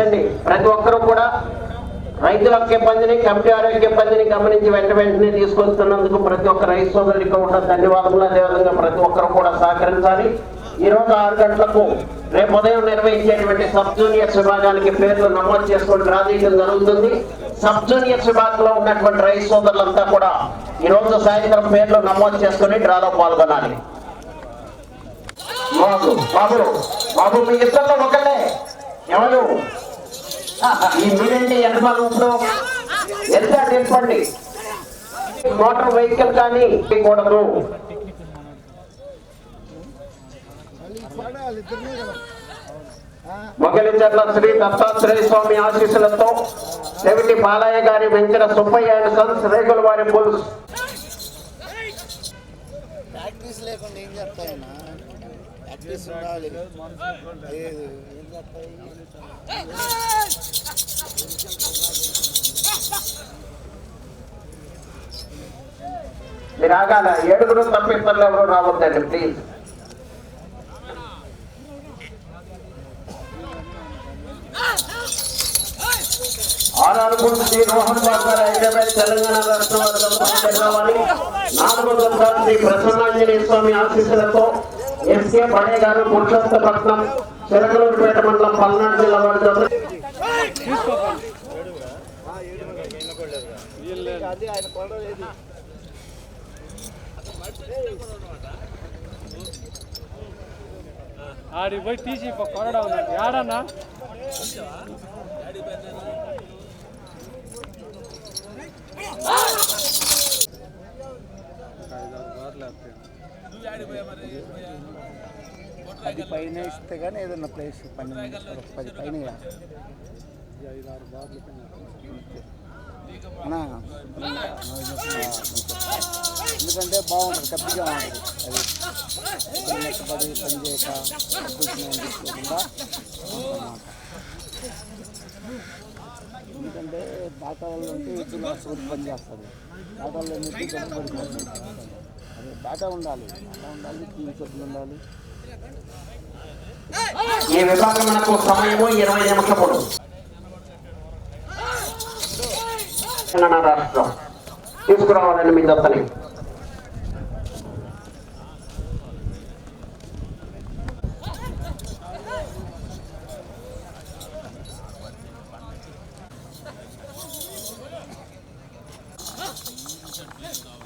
గమనించండి. ప్రతి ఒక్కరూ కూడా రైతుల యొక్క ఇబ్బందిని కమిటీ ఆరోగ్య ఇబ్బందిని గమనించి వెంట వెంటనే తీసుకొస్తున్నందుకు ప్రతి ఒక్క రైతు సోదరుడికి కూడా ధన్యవాదములు. అదేవిధంగా ప్రతి ఒక్కరూ కూడా సహకరించాలి. ఈ రోజు ఆరు గంటలకు రేపు ఉదయం నిర్వహించేటువంటి సబ్ జూనియర్స్ విభాగానికి పేర్లు నమోదు చేసుకొని డ్రా చేయడం జరుగుతుంది. సబ్ జూనియర్స్ విభాగంలో ఉన్నటువంటి రైతు సోదరులంతా కూడా ఈ రోజు సాయంత్రం పేర్లు నమోదు చేసుకొని డ్రాలో పాల్గొనాలి. బాబు బాబు మీ ఇద్దరు ఒకళ్ళే. ఎవరు? ఈ మీరేంటి ఎంతమంది ఇప్పుడు ఎంత చెప్పండి. మోటార్ వెహికల్ కానీ కూడదు మొగలిచర్ల శ్రీ దత్తాత్రేయ స్వామి ఆశీస్సులతో చెవిటి బాలయ్య గారి వెంకట సుబ్బయ్య అండ్ సన్స్ రేగుల వారి పోలీసు ప్రాక్టీస్ లేకుండా ఏం చెప్తాయన్నా ప్రాక్టీస్ ఉండాలి లేదు మీరు ఆగాల ఏడుగురు తప్పిద్దరు కూడా రావద్దండి ప్లీజ్ ఆరాడుకుంటూ శ్రీ మోహన్ బాబు గారు హైదరాబాద్ తెలంగాణ రాష్ట్రం వారి నాలుగు వందల శ్రీ ప్రసన్నాంజనేయ స్వామి ఆశీస్సులతో ఎస్కే పడే గారు పురుషోత్తపట్నం చిరకలూరుపేట మండలం పల్నాడు జిల్లా వారి ఆడికి పోయి తీసి కొనడం ఆడన్నా అది పైన ఇస్తే కానీ ఏదన్నా ప్లేస్ పన్నెండు పది పైన ఎందుకంటే బాగుంటుంది కప్పిగా ఉంటుంది. అది మెత్తపడి పని చేయక అద్భుతమైన తీసుకోకుండా అన్నమాట. ఎందుకంటే బాటాలో ఉంటే ఎద్దులు సూర్యు పని చేస్తుంది బాటాలో ఎన్ని డాటా ఉండాలి. డాటా ఉండాలి టీవీ సభ్యులు ఉండాలి. ఈ విభాగం మనకు సమయము ఇరవై నిమిషములు. తెలంగాణ రాష్ట్రం తీసుకురావాలని మీ దత్తని Let's go.